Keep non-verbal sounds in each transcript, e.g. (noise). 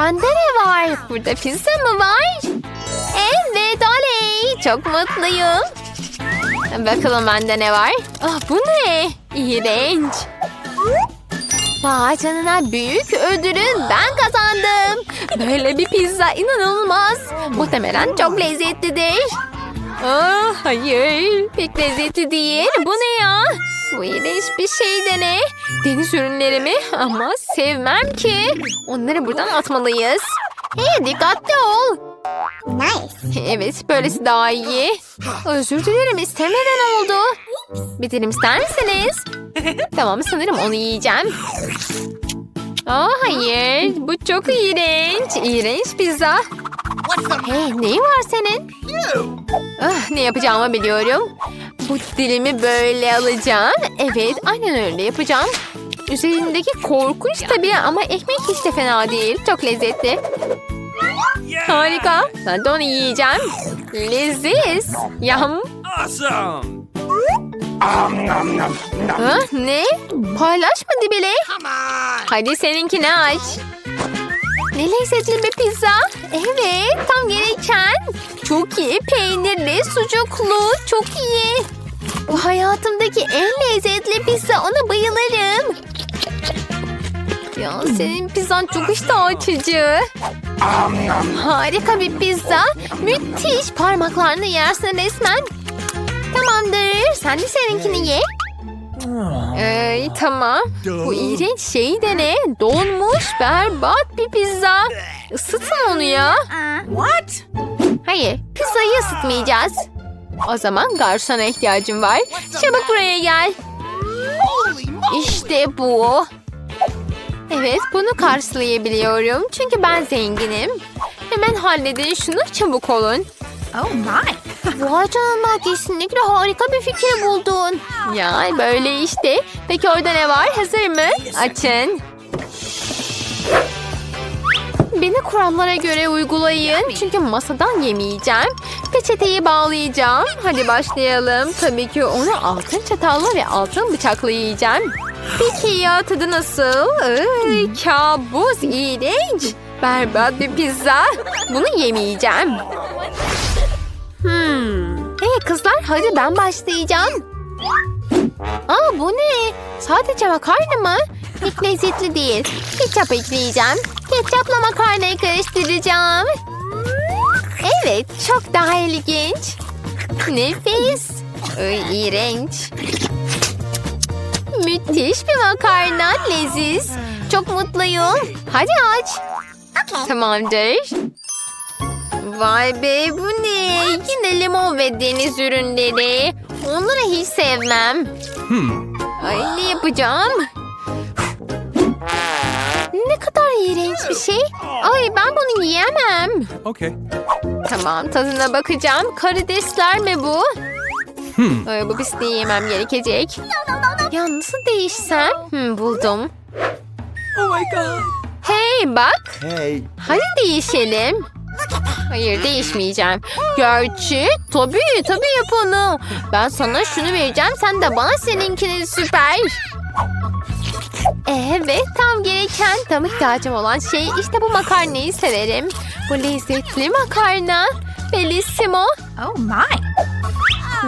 Bende ne var? Burada pizza mı var? Evet oley. Çok mutluyum. Bakalım bende ne var? Ah bu ne? İğrenç. Vay canına büyük ödülü ben kazandım. Böyle bir pizza inanılmaz. Muhtemelen çok lezzetlidir. Ah hayır pek lezzetli değil. Bu ne ya? Bu iğrenç bir şey de ne? Deniz ürünleri mi? Ama sevmem ki. Onları buradan atmalıyız. Hey dikkatli ol. Nice. Evet böylesi daha iyi. Özür dilerim istemeden oldu. Bir dilim ister misiniz? (laughs) tamam sanırım onu yiyeceğim. Aa hayır bu çok iğrenç. İğrenç pizza. Hey neyin var senin? Ah, ne yapacağımı biliyorum. Bu dilimi böyle alacağım. Evet aynen öyle yapacağım. Üzerindeki korkunç tabii ama ekmek hiç de fena değil. Çok lezzetli. Harika. Ben de onu yiyeceğim. Leziz. Yam. Awesome! Ha, ne? Paylaşmadı bile. Hadi seninkini aç. Ne lezzetli bir pizza. Evet tam gereken. Çok iyi peynirli sucuklu. Çok iyi. Bu hayatımdaki en lezzetli pizza. Ona bayılırım. Ya senin pizzan çok iştah açıcı. Harika bir pizza. Müthiş. Parmaklarını yersin resmen. Tamamdır. Sen de seninkini ye. Ee, tamam. Bu iğrenç şey de ne? Donmuş berbat bir pizza. Isıtın onu ya. What? Hayır, pizzayı ısıtmayacağız. O zaman garsona ihtiyacım var. Çabuk buraya gel. İşte bu. Evet, bunu karşılayabiliyorum. Çünkü ben zenginim. Hemen halledin şunu, çabuk olun. Oh my. (laughs) Vay canına kesinlikle harika bir fikir buldun. Ya böyle işte. Peki orada ne var? Hazır mı? Açın. Beni kurallara göre uygulayın. Çünkü masadan yemeyeceğim. Peçeteyi bağlayacağım. Hadi başlayalım. Tabii ki onu altın çatalla ve altın bıçakla yiyeceğim. Peki ya tadı nasıl? Ay, kabus, iğrenç. Berbat bir pizza. Bunu yemeyeceğim. Hmm. Hey kızlar hadi ben başlayacağım. Aa bu ne? Sadece makarna mı? Hiç lezzetli değil. Ketçap ekleyeceğim. Ketçapla makarnayı karıştıracağım. Evet çok daha ilginç. Nefis. Ay, iğrenç. Müthiş bir makarna. Leziz. Çok mutluyum. Hadi aç. Tamamdır. Vay be bu ne? Yine limon ve deniz ürünleri. Onları hiç sevmem. Ay ne yapacağım? İğrenç bir şey. Ay ben bunu yiyemem. Okay. Tamam tadına bakacağım. Karidesler mi bu? Hmm. Ay, bu pisliği yemem gerekecek. Ya nasıl değişsem? Hmm, buldum. Oh my god! Hey bak. Hey! Hadi değişelim. Hayır değişmeyeceğim. Gerçi tabii tabii yap onu. Ben sana şunu vereceğim sen de bana seninkini süper. Evet tam gereken tam ihtiyacım olan şey işte bu makarnayı severim. Bu lezzetli makarna. Bellissimo. Oh my.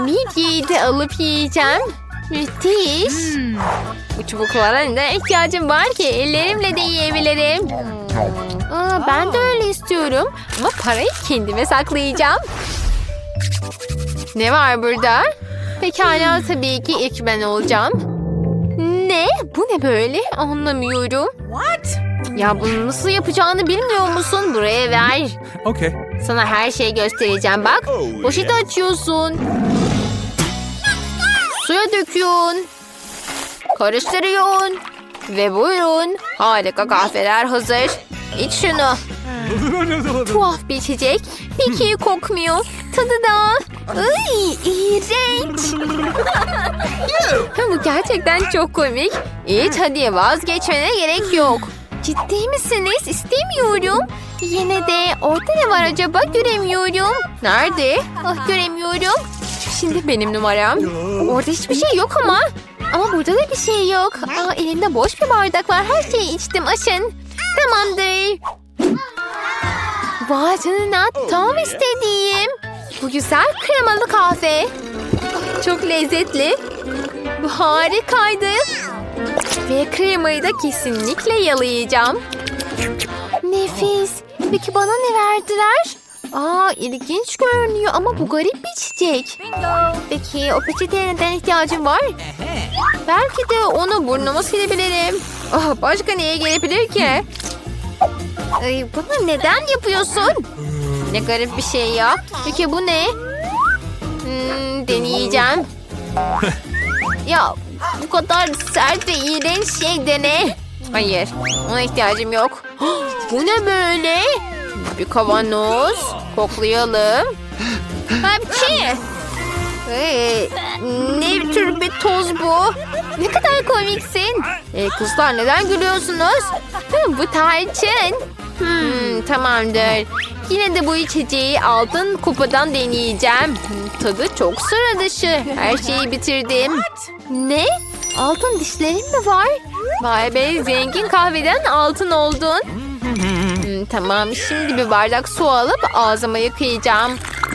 Midyeyi de alıp yiyeceğim. Müthiş. Bu çubuklara neden ihtiyacım var ki? Ellerimle de yiyebilirim. Aa, ben de öyle istiyorum. Ama parayı kendime saklayacağım. Ne var burada? Pekala tabii ki ilk ben olacağım. Ne? Bu ne böyle? Anlamıyorum. What? Ya bunu nasıl yapacağını bilmiyor musun? Buraya ver. Okay. Sana her şeyi göstereceğim bak. Oh, Poşeti açıyorsun. Suya döküyorsun. Karıştırıyorsun. Ve buyurun. Harika kahveler hazır. İç şunu. (laughs) Tuhaf bir içecek. Pek iyi kokmuyor. Tadı da. Ay, iğrenç. (laughs) Bu gerçekten çok komik. İç hadi vazgeçmene gerek yok. Ciddi misiniz? İstemiyorum. Yine de orada ne var acaba göremiyorum. Nerede? Ah göremiyorum. Şimdi benim numaram. Orada hiçbir şey yok ama. Ama burada da bir şey yok. Aa, elimde boş bir bardak var. Her şeyi içtim aşın. Tamamdır. Vay canına tam istediğim. Bu güzel kremalı kahve. Çok lezzetli. Bu harikaydı. Ve kremayı da kesinlikle yalayacağım. Nefis. Peki bana ne verdiler? Aa ilginç görünüyor ama bu garip bir çiçek. Peki o peçeteye neden ihtiyacım var? Belki de onu burnuma silebilirim. Ah, başka neye gelebilir ki? Ay, bunu neden yapıyorsun? Ne garip bir şey ya. Peki bu ne? Hmm, deneyeceğim. (laughs) ya bu kadar sert ve iğrenç şey de ne? Hayır, ona ihtiyacım yok. (gasps) bu ne böyle? Bir kavanoz. Koklayalım. Hapçı. Ee, ne tür bir toz bu? Ne kadar komiksin. Ee, kızlar neden gülüyorsunuz? Bu tarçın. Hmm, tamamdır. Yine de bu içeceği altın kupadan deneyeceğim. Tadı çok sıra dışı. Her şeyi bitirdim. Ne? Altın dişlerin mi var? Vay be zengin kahveden altın oldun. Hmm, tamam şimdi bir bardak su alıp ağzıma yıkayacağım.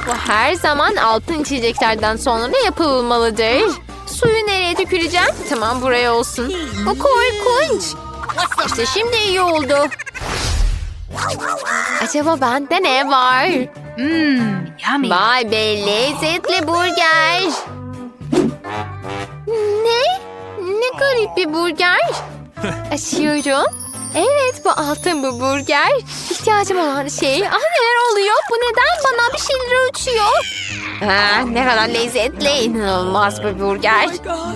Bu her zaman altın içeceklerden sonra yapılmalıdır. Suyu nereye döküleceğim? Tamam buraya olsun. Bu korkunç. İşte şimdi iyi oldu. Acaba bende ne var? Mmm, yummy. Vay be lezzetli burger. Ne? Ne garip bir burger. (laughs) Açıyorum. Evet bu altın bu burger. İhtiyacım olan şey. Ah neler oluyor? Bu neden bana bir şeyler uçuyor? Ah, ne kadar lezzetli. inanılmaz bir burger. Oh.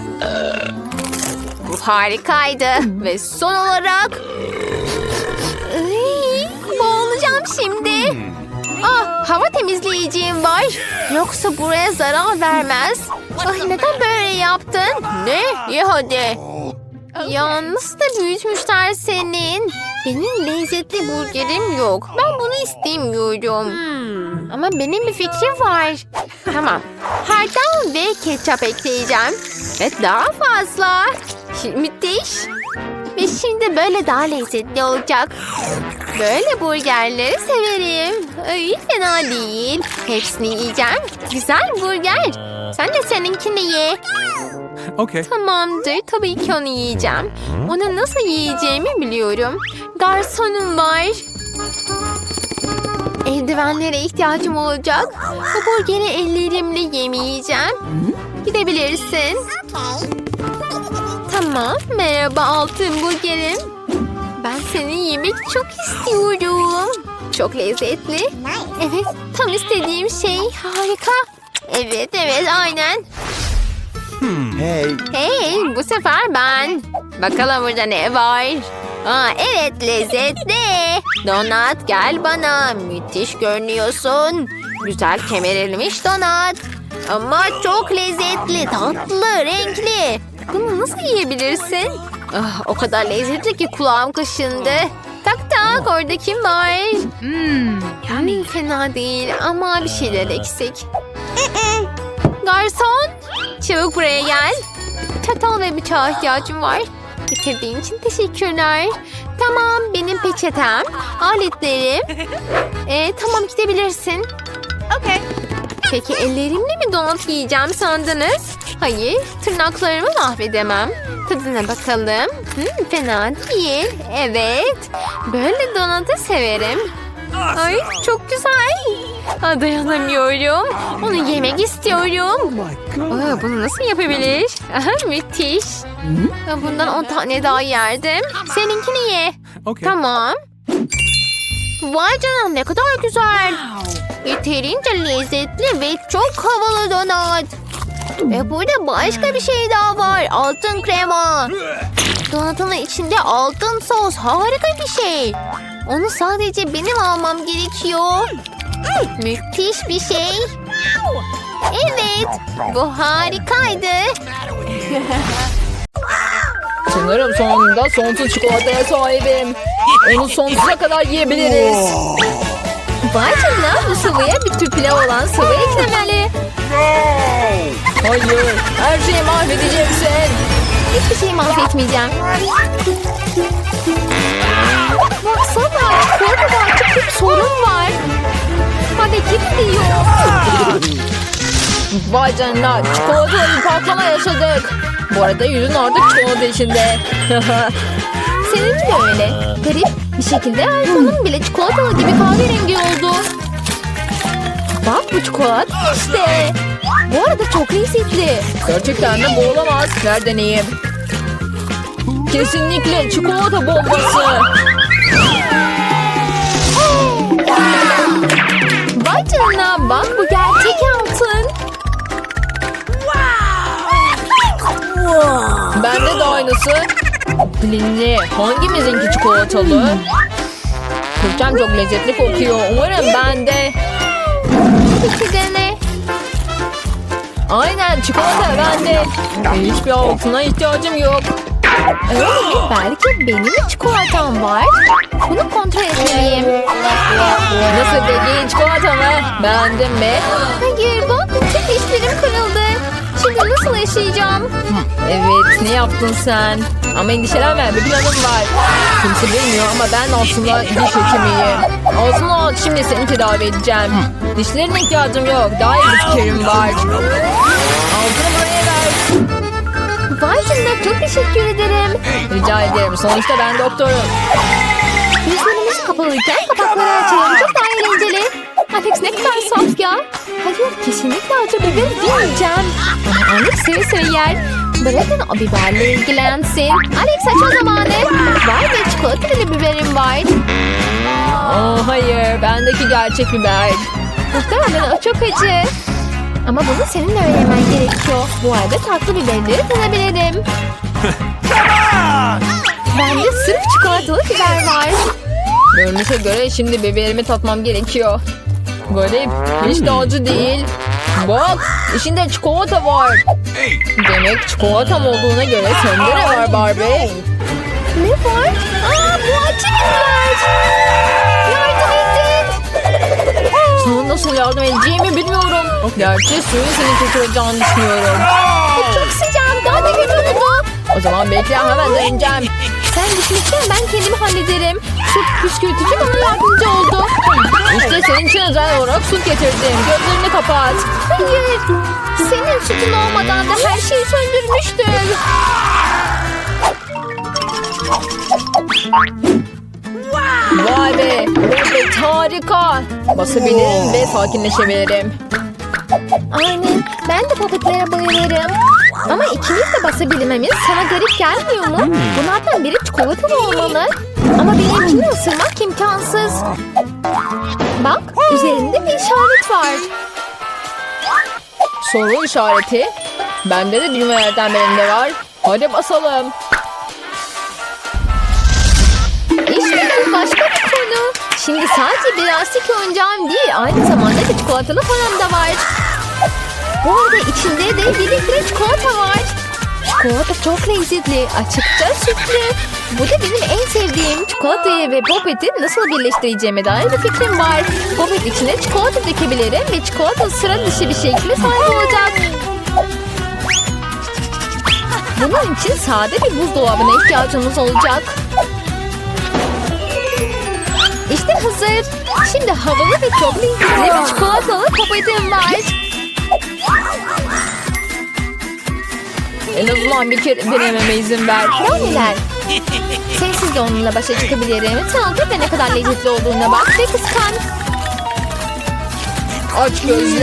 Bu harikaydı. Ve son olarak... boğulacağım şimdi. Ah, hava temizleyeceğim var. Yoksa buraya zarar vermez. Ay neden böyle yaptın? Ne? Ye hadi. Ya nasıl da büyütmüşler senin. Benim lezzetli burgerim yok. Ben bunu istemiyorum. Ama benim bir fikrim var. Tamam. Hardal ve ketçap ekleyeceğim. Ve daha fazla. Müthiş. Ve şimdi böyle daha lezzetli olacak. Böyle burgerleri severim. Ay fena değil. Hepsini yiyeceğim. Güzel burger. Sen de seninkini ye. Okay. Tamamdır. Tabii ki onu yiyeceğim. Onu nasıl yiyeceğimi biliyorum. Garsonum var. Eldivenlere ihtiyacım olacak. Bu burgeri ellerimle yemeyeceğim. Gidebilirsin. Tamam. Merhaba altın burgerim. Ben seni yemek çok istiyorum. Çok lezzetli. Evet, tam istediğim şey. Harika. Evet, evet, aynen. Hey, Hey, bu sefer ben. Bakalım burada ne var? Aa, evet lezzetli. Donat gel bana. Müthiş görünüyorsun. Güzel kemerilmiş donat. Ama çok lezzetli, tatlı, renkli. Bunu nasıl yiyebilirsin? Ah, o kadar lezzetli ki kulağım kaşındı. Tak tak orada kim var? Hmm, fena değil ama bir şeyler eksik. Garson, çabuk buraya gel. Çatal ve bıçağa ihtiyacım var. Getirdiğin için teşekkürler. Tamam, benim peçetem, aletlerim. Ee, tamam gidebilirsin. Okay. Peki ellerimle mi donat yiyeceğim sandınız? Hayır, tırnaklarımı mahvedemem. Tadına bakalım. Hmm, fena değil. Evet, böyle donatı severim. Ay çok güzel. Aa, dayanamıyorum. Onu yemek istiyorum. Aa, bunu nasıl yapabilir? (laughs) Aha, müthiş. Aa, Bundan 10 tane daha yerdim. Seninkini ye. Okay. Tamam. Vay canına ne kadar güzel. Yeterince lezzetli ve çok havalı donat. Ve burada başka bir şey daha var. Altın krema. Donatın içinde altın sos. Harika bir şey. Onu sadece benim almam gerekiyor. Müthiş bir şey. Evet. Bu harikaydı. (laughs) Sanırım sonunda sonsuz çikolataya sahibim. Onu sonsuza kadar yiyebiliriz. Vay canına bu sıvıya bir tür pilav olan sıvı eklemeli. Hayır. Her şeyi mahvedeceksin. Hiçbir şeyi mahvetmeyeceğim. Baksana. Orada artık bir sorun var. Hadi gidiyor. Vay canına. Çikolatalı bir patlama yaşadık. Bu arada yüzün artık çikolata içinde. (laughs) Seninki de öyle. Garip bir şekilde iPhone'un bile çikolatalı gibi kahverengi oldu. Bak bu çikolata işte. Bu arada çok lezzetli. Gerçekten de bu olamaz. Ver deneyeyim. Kesinlikle çikolata bombası. Vay canına bak bu gerçek altın. Bende de aynısı. Linli hangimizinki çikolatalı? Kürtem çok lezzetli kokuyor. Umarım bende. İki dene. Aynen çikolata bende. Hiçbir altına ihtiyacım yok. Mi? Belki benim çikolatam var. Bunu kontrol etmeliyim. Nasıl peki çikolata mı? Beğendin mi? Bak dişlerim kırıldı. Şimdi nasıl yaşayacağım? Evet ne yaptın sen? Ama endişelenme bir planım var. Kimse bilmiyor ama ben aslında diş hekimiyim. Aslında şimdi seni tedavi edeceğim. Dişlerine ihtiyacım yok. Daha iyi bir fikrim var. Altını buraya ver. Vay canına çok teşekkür ederim. Rica ederim. Sonuçta ben doktorum. Gözlerimiz kapalıyken kapakları açalım. Çok daha eğlenceli. Alex ne kadar saf ya. Hayır kesinlikle acı biber yemeyeceğim. Ama Alex seve seve yer. Bırakın o biberle ilgilensin. Alex açma zamanı. Vay be çikolatalı biberim var. Oh hayır. Bendeki gerçek biber. Muhtemelen o çok acı. Ama bunu senin öğrenmen gerekiyor. Bu arada tatlı biberleri tadabilirim. (laughs) Bende sırf çikolatalı biber var. Görünüşe göre şimdi biberimi tatmam gerekiyor. Garip. Hiç de acı değil. Bak içinde çikolata var. Demek çikolatam olduğuna göre sende ne var Barbie? Ne var? Aa bu acı. Yardım edin. Sana nasıl yardım edeceğimi bilmiyorum. Gerçi suyun seni kurtaracağını düşünüyorum. Çok sıcağım. O zaman bekle hemen döneceğim. Sen gitmişken ben kendimi hallederim. Süt püskürtücü bana yardımcı oldu. İşte senin için özel olarak su getirdim. Gözlerini kapat. Hayır. Senin sütün olmadan da her şeyi söndürmüştüm. Vay be. Evet harika. Basabilirim ve sakinleşebilirim. Aynen. Ben de papetlere bayılırım. Ama ikimiz de basabilmemiz sana garip gelmiyor mu? Bunlardan biri çikolatalı olmalı. Ama benimkini ısırmak imkansız. Bak üzerinde bir işaret var. Soru işareti. Bende de düğmelerden birinde var. Hadi basalım. İşte bu başka bir konu. Şimdi sadece bir lastik oyuncağım değil, aynı zamanda bir çikolatalı falan da var. Bu arada içinde de bir litre çikolata var. Çikolata çok lezzetli, açıkça sütlü. Bu da benim en sevdiğim çikolatayı ve popeti nasıl birleştireceğime dair bir fikrim var. Popet içine çikolata dökebilirim ve çikolata sıra dışı bir şekilde sahip olacak. Bunun için sade bir buzdolabına ihtiyacımız olacak. İşte hazır. Şimdi havalı ve çok lezzetli bir çikolatalı popetim var. En azından bir kere denememe izin ver. Brownie'ler. (laughs) Sensiz de onunla başa çıkabilirim. Otur ve ne kadar lezzetli olduğuna bak ve kıskan. Aç gözlü.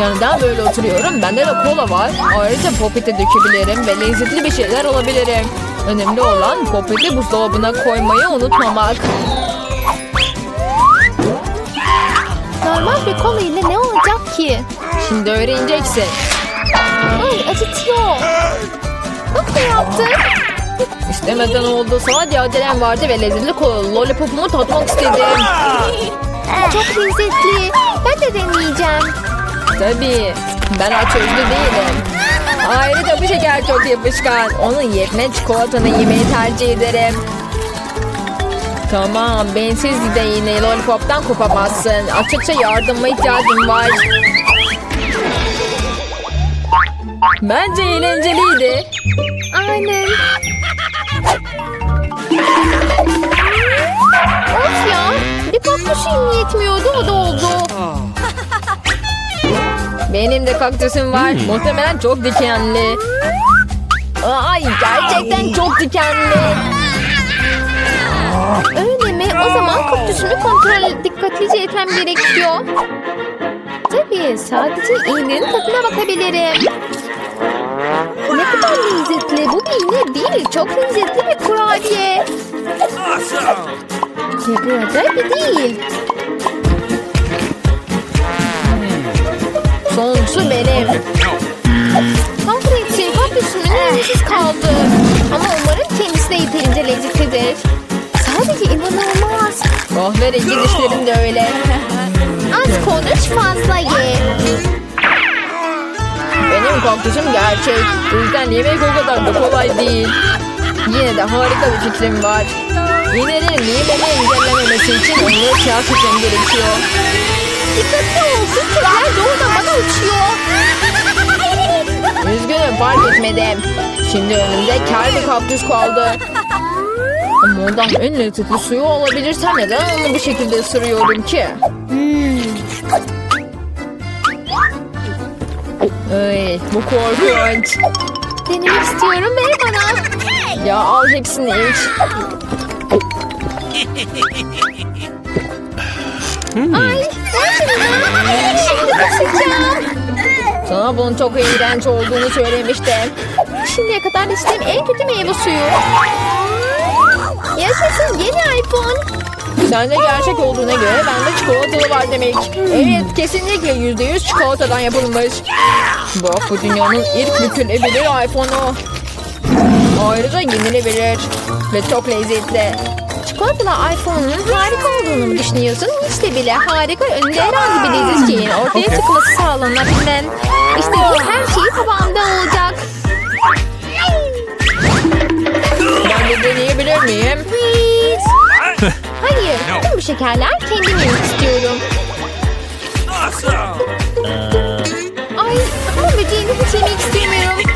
Yani neden böyle oturuyorum? Bende de kola var. Ayrıca popete dökebilirim ve lezzetli bir şeyler alabilirim. Önemli olan popeti buzdolabına koymayı unutmamak. Normal bir kola ile ne olacak ki? Şimdi öğreneceksin. Ay acıtıyor. Ne yaptın? İstemeden oldu. Sadece acelem vardı ve lezzetli kolalı lollipopumu tatmak istedim. Çok lezzetli. Ben de deneyeceğim. Tabii. Ben aç özlü değilim. Ayrıca bu şeker çok yapışkan. Onun yerine çikolatanı yemeyi tercih ederim. Tamam, bensiz de yine lollipoptan kopamazsın. Açıkça yardıma ihtiyacım var. Bence eğlenceliydi. Aynen. Of ya. Bir patluşum yetmiyordu o da oldu. Benim de kaktüsüm var. Muhtemelen çok dikenli. Ay gerçekten çok dikenli. Öyle mi? O zaman kaktüsümü kontrol dikkatlice etmem gerekiyor. Tabii sadece iğnenin tadına bakabilirim. Kadar lezzetli. Bu bir iğne değil. Çok lezzetli bir kurabiye. Ve bu acayip değil. Sonuncusu benim. Kahretsin kaktüsümün lezzesiz kaldı. Ama umarım kendisi de yeterince lezzetlidir. Sadece inanılmaz. Kahverengi dişlerim de öyle. (laughs) Az konuş fazla ye. Benim kaktüsüm gerçek. Bu yüzden yemek o kadar da kolay değil. Yine de harika bir fikrim var. İğnelerin büyümeni engellememesi için onları kağıt etmem gerekiyor. Dikkatli ol. Kırklar doğrudan bana uçuyor. Üzgünüm fark etmedim. Şimdi önümde kel bir kaktüs kaldı. Ama ondan en lezzetli suyu olabilirse neden onu bu şekilde ısırıyorum ki? Ay, bu korkunç. Denemek istiyorum. Ver bana. Ya al hepsini iç. Ay. Şunu. Şimdi kusacağım. Sana bunun çok iğrenç olduğunu söylemiştim. Şimdiye kadar içtiğim en kötü meyve suyu. Yaşasın yeni iPhone. Sende gerçek olduğuna göre bende çikolatalı var demek. Evet kesinlikle yüzde yüz çikolatadan yapılmış. Bak bu dünyanın ilk bükülebilir iPhone'u. Ayrıca yenilebilir ve çok lezzetli. Çikolatalı iPhone'un harika olduğunu mu düşünüyorsun? Hiç de bile harika önünde herhangi bir lezzet şeyin ortaya çıkması sağlanabilen. İstediğim her şey tabağımda olacak. Şekerler kendim yemek istiyorum. Ay, bu böceğini hiç yemek istemiyorum.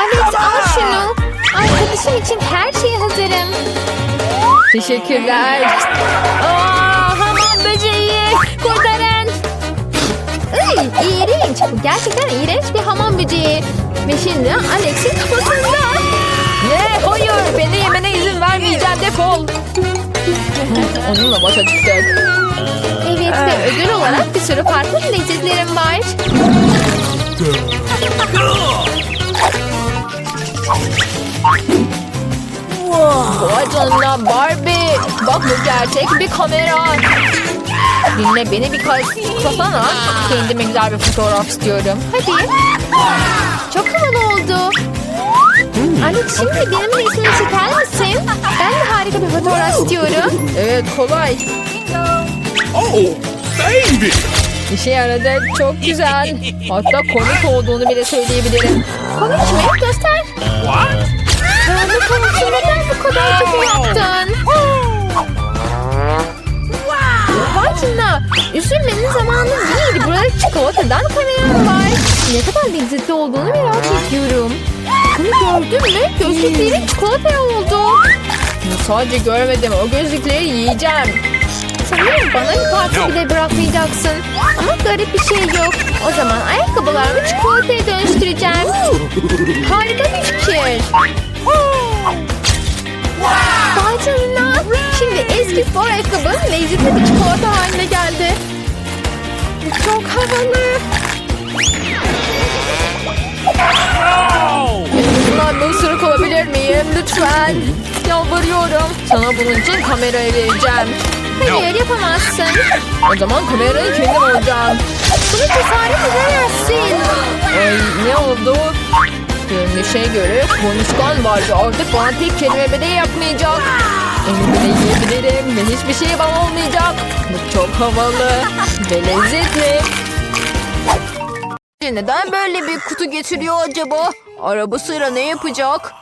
Alex al şunu. Arkadaşım için her şeye hazırım. Teşekkürler. Aa, hamam böceği. Kurtarın. Ay, iğrenç. Bu gerçekten iğrenç bir hamam böceği. Ve şimdi Alex'in kafasında. Ne? Hayır beni yemene izin vermeyeceğim defol. (laughs) Onunla başa çıktık. Evet ve ödül olarak bir sürü farklı lezzetlerim var. Vay canına Barbie. Bak bu gerçek bir kamera. Dinle beni bir kasana. Kendime güzel bir fotoğraf istiyorum. Hadi. Çok havalı oldu. Alex şimdi benim resmimi çeker misin? Ben de harika bir fotoğraf istiyorum. Evet kolay. Oh, baby! İşe yaradı. Çok güzel. Hatta komik olduğunu bile söyleyebilirim. Komik mi? Göster. What? Yani komik neden bu kadar kötü yaptın? Canına. Üzülmenin zamanı değil. Burada çikolatadan kamera var. Ne kadar lezzetli olduğunu merak ediyorum. Bunu gördün mü? Gözlüklerin çikolata oldu. Sadece görmedim. O gözlükleri yiyeceğim. Sanırım bana bir parça bile bırakmayacaksın. Ama garip bir şey yok. O zaman ayakkabılarımı çikolataya dönüştüreceğim. Harika bir fikir. Vay canına. Şimdi eski spor ayakkabım lezzetli bir çikolata haline geldi. Çok havalı. Bundan bir ısırık alabilir miyim? Lütfen. Yalvarıyorum. Sana bunun için kamerayı vereceğim. Hayır yapamazsın. O zaman kamerayı kendim alacağım. Bunu cesaret edemezsin. Ay ne oldu? Görünüşe göre konuşkan Barbie artık bana tek kelime bile yapmayacak. Bile yiyebilirim ve hiçbir şey bana olmayacak. Bu çok havalı ve lezzetli. Neden böyle bir kutu getiriyor acaba? Arabasıyla ne yapacak?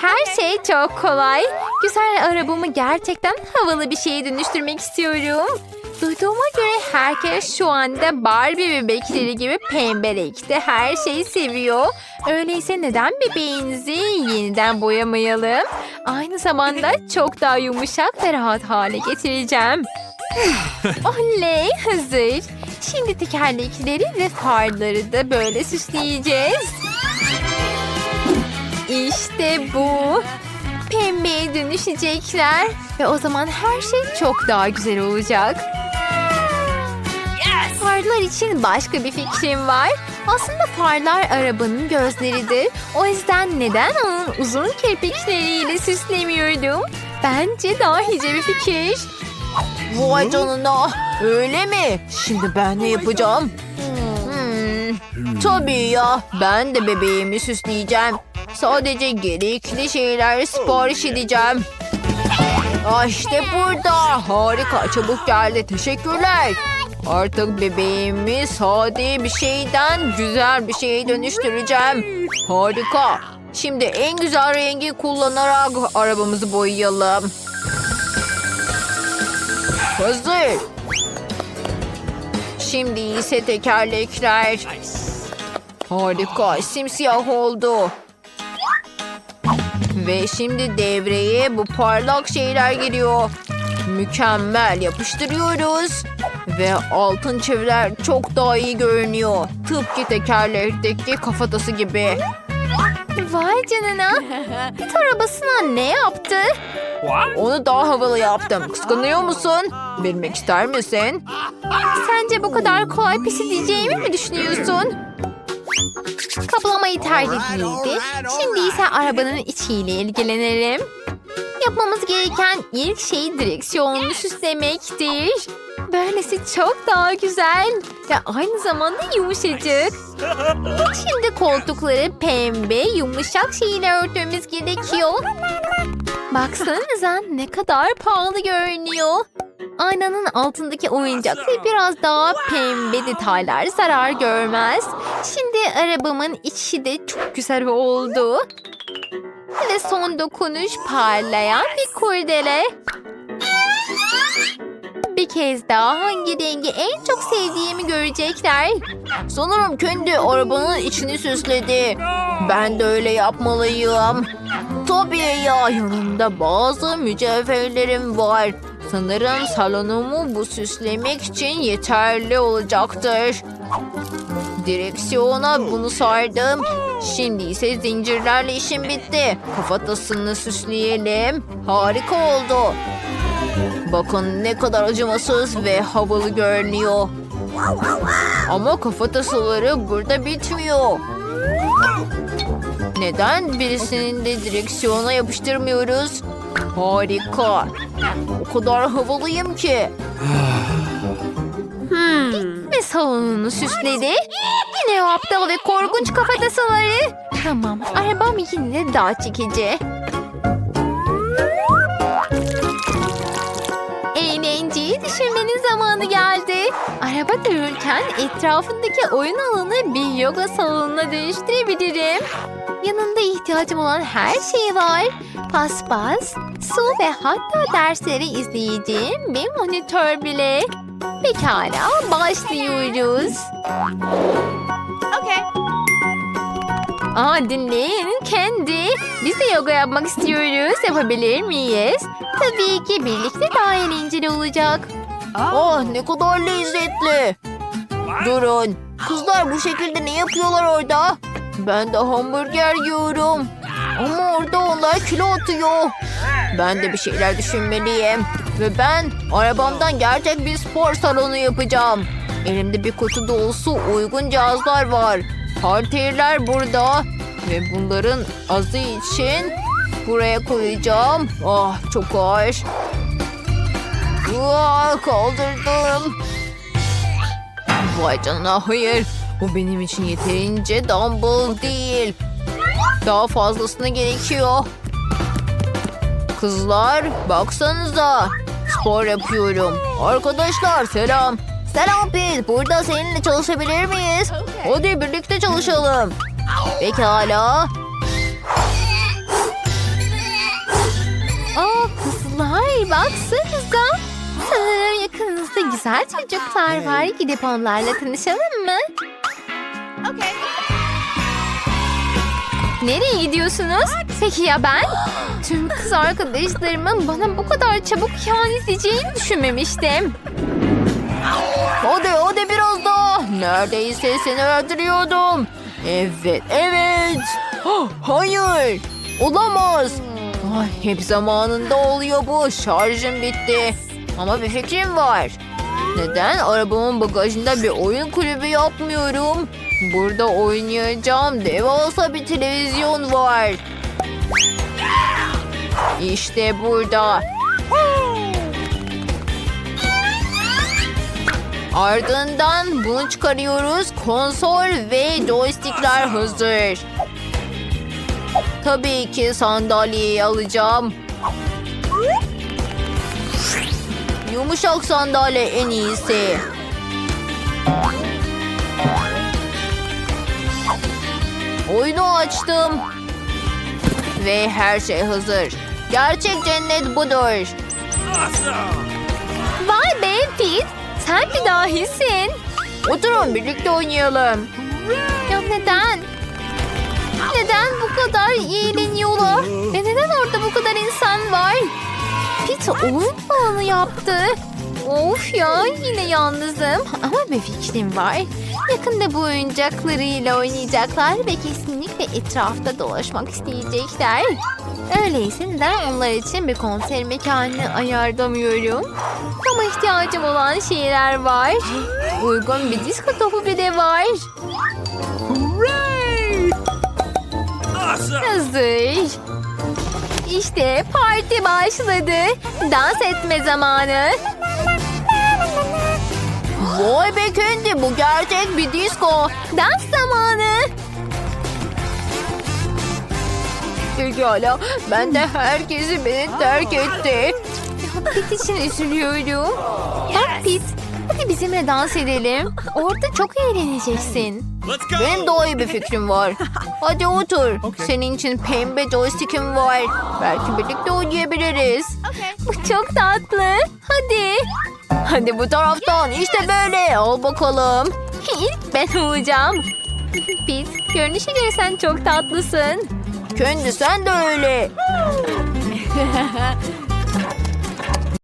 Her şey çok kolay. Güzel arabamı gerçekten havalı bir şeye dönüştürmek istiyorum. Duyduğuma göre herkes şu anda Barbie bebekleri gibi pembe renkte her şeyi seviyor. Öyleyse neden bebeğinizi yeniden boyamayalım? Aynı zamanda çok daha yumuşak ve rahat hale getireceğim. (laughs) Oley hazır. Şimdi tekerlekleri ve farları da böyle süsleyeceğiz. İşte bu. Pembeye dönüşecekler. Ve o zaman her şey çok daha güzel olacak. Farlar için başka bir fikrim var. Aslında farlar arabanın gözleridir. O yüzden neden onun uzun kirpikleriyle süslemiyorum? Bence dahice bir fikir. Vay canına. Öyle mi? Şimdi ben ne yapacağım? Hmm, tabii ya. Ben de bebeğimi süsleyeceğim. Sadece gerekli şeyler sipariş edeceğim. Ah işte burada. Harika çabuk geldi. Teşekkürler. Artık bebeğimi sade bir şeyden güzel bir şeye dönüştüreceğim. Harika. Şimdi en güzel rengi kullanarak arabamızı boyayalım. Hazır. Şimdi ise tekerlekler. Harika, simsiyah oldu. Ve şimdi devreye bu parlak şeyler giriyor. Mükemmel yapıştırıyoruz. Ve altın çiviler çok daha iyi görünüyor. Tıpkı tekerlekteki kafatası gibi. Vay canına. (laughs) It arabasına ne yaptı? Onu daha havalı yaptım. Kıskanıyor musun? Bilmek ister misin? Sence bu kadar kolay pes edeceğimi mi düşünüyorsun? Kaplamayı tercih edildi. Şimdi ise arabanın içiyle ilgilenelim. Yapmamız gereken ilk şey direksiyonunu süslemektir. Böylesi çok daha güzel ve aynı zamanda yumuşacık. (laughs) Şimdi koltukları pembe, yumuşak şeyle örtmemiz gerekiyor. Baksanıza ne kadar pahalı görünüyor. Aynanın altındaki oyuncaklar biraz daha pembe detaylar zarar görmez. Şimdi arabamın içi de çok güzel oldu. Ve son dokunuş parlayan bir kurdele. Bir kez daha hangi rengi en çok sevdiğimi görecekler. Sanırım kendi arabanın içini süsledi. Ben de öyle yapmalıyım. Tabii ya yanımda bazı mücevherlerim var. Sanırım salonumu bu süslemek için yeterli olacaktır. Direksiyona bunu sardım. Şimdi ise zincirlerle işim bitti. Kafatasını süsleyelim. Harika oldu. Bakın ne kadar acımasız ve havalı görünüyor. Ama kafatası burada bitmiyor. Neden birisinin de direksiyona yapıştırmıyoruz? Harika. O kadar havalıyım ki. Hmm. Ve salonunu süsledi. Yine o aptal ve korkunç kafatasıları. Tamam, arabam yine daha çekici. Eğlenceyi düşünmenin zamanı geldi. Araba dururken etrafındaki oyun alanı bir yoga salonuna dönüştürebilirim. Yanında ihtiyacım olan her şey var. Paspas, su ve hatta dersleri izleyeceğim bir monitör bile. Pekala başlıyoruz. Okay. Aa dinleyin kendi. Biz de yoga yapmak istiyoruz. Yapabilir miyiz? Tabii ki birlikte daha eğlenceli olacak. Oh ne kadar lezzetli. Durun. Kızlar bu şekilde ne yapıyorlar orada? Ben de hamburger yiyorum. Ama orada onlar kilo atıyor. Ben de bir şeyler düşünmeliyim. Ve ben arabamdan gerçek bir spor salonu yapacağım. Elimde bir kutu dolusu uygun cihazlar var. Halterler burada. Ve bunların azı için buraya koyacağım. Ah çok ağır. Aa, kaldırdım. Vay canına hayır. Bu benim için yeterince dumbbell değil. Daha fazlasına gerekiyor. Kızlar baksanıza. Spor yapıyorum. Arkadaşlar selam. Selam Pete. Burada seninle çalışabilir miyiz? Hadi birlikte çalışalım. Pekala. Aa kızlar baksanıza. Sanırım yakınınızda güzel çocuklar var. Gidip onlarla tanışalım mı? Okay. Nereye gidiyorsunuz? Peki ya ben? Tüm kız arkadaşlarımın bana bu kadar çabuk ihanet edeceğini düşünmemiştim. Hadi hadi biraz Neredeyse seni öldürüyordum. Evet, evet. Ah, Hayır, olamaz. Ay, hep zamanında oluyor bu. Şarjım bitti. Ama bir fikrim var. Neden arabamın bagajında bir oyun kulübü yapmıyorum? Burada oynayacağım devasa bir televizyon var. İşte burada. Ardından bunu çıkarıyoruz. Konsol ve joystickler hazır. Tabii ki sandalyeyi alacağım. Yumuşak sandalye en iyisi. Oyunu açtım. Ve her şey hazır. Gerçek cennet budur. Vay be Pete. Sen bir dahisin. Oturun birlikte oynayalım. Ya neden? Neden bu kadar eğleniyorlar? Ve neden orada bu kadar insan var? Pete oyun alanı yaptı. Of ya yine yalnızım. Ama bir fikrim var. Yakında bu oyuncaklarıyla oynayacaklar ve kesinlikle etrafta dolaşmak isteyecekler. Öyleyse neden onlar için bir konser mekanını ayarlamıyorum? Ama ihtiyacım olan şeyler var. Uygun bir disko topu bile var. Awesome. Hazır. İşte parti başladı. Dans etme zamanı. Vay be kendi bu gerçek bir disco. Dans zamanı. Pekala ben de herkesi beni terk etti. Pit için üzülüyorum. Bak Pit, hadi bizimle dans edelim. Orada çok eğleneceksin. Benim daha iyi bir fikrim var. (laughs) Hadi otur. Okey. Senin için pembe joystick'im var. Belki birlikte oynayabiliriz. Bu çok tatlı. Hadi. Hadi bu taraftan işte böyle. Al bakalım. İlk ben olacağım. Pit, görünüşe göre sen çok tatlısın. Kendi sen de öyle. (laughs)